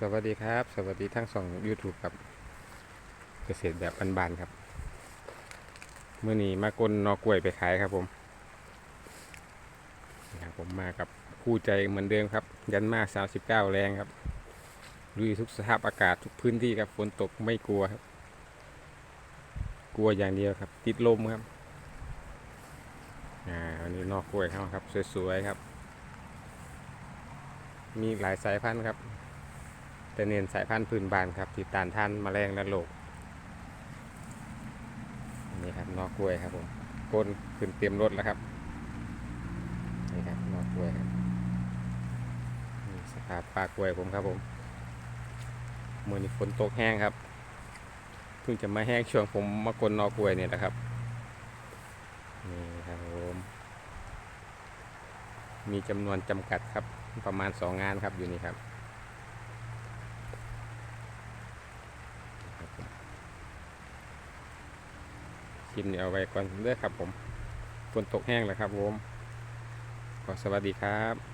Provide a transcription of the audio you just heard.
สวัสดีครับ สวัสดีทั้งสอง YouTube ครับ เกษตรแบบบานๆครับเมื่อนี้มากลนอกล้วยไปขายครับผมนี่ครับผมมากับคู่ใจเหมือนเดิมครับ ยันมา39แรงครับลุยทุกสภาพอากาศทุกพื้นที่ครับฝนตกไม่กลัวครับ กลัวอย่างเดียวครับ ติดลมครับอ่าวันนี้นอกกล้วยเขาครับ สวยๆครับ มีหลายสายพันธุ์ครับ แต่เน้นสายพันธุ์พื้นบ้านครับที่ตานท่านแมลงและโรคนนี่ครับนอกกล้วยครับผมก้นขึ้นเตรียมรถแล้วครับนี่ครับนอกกล้วยครับนี่สภาพปากกล้วยผมครับผมมือนี้ฝนตกแห้งครับเพิ่งจะมาแห้งช่วงผมมากลนนอกกล้วยเนี่ยแหละครับนี่ครับผมมีจำนวนจำกัดครับประมาณสองงานครับอยู่นี่ครับ คลิปนี้เอาไว้ก่อนเด้อครับผมฝนตกแห้งแล้วครับผมขอสวัสดีครับ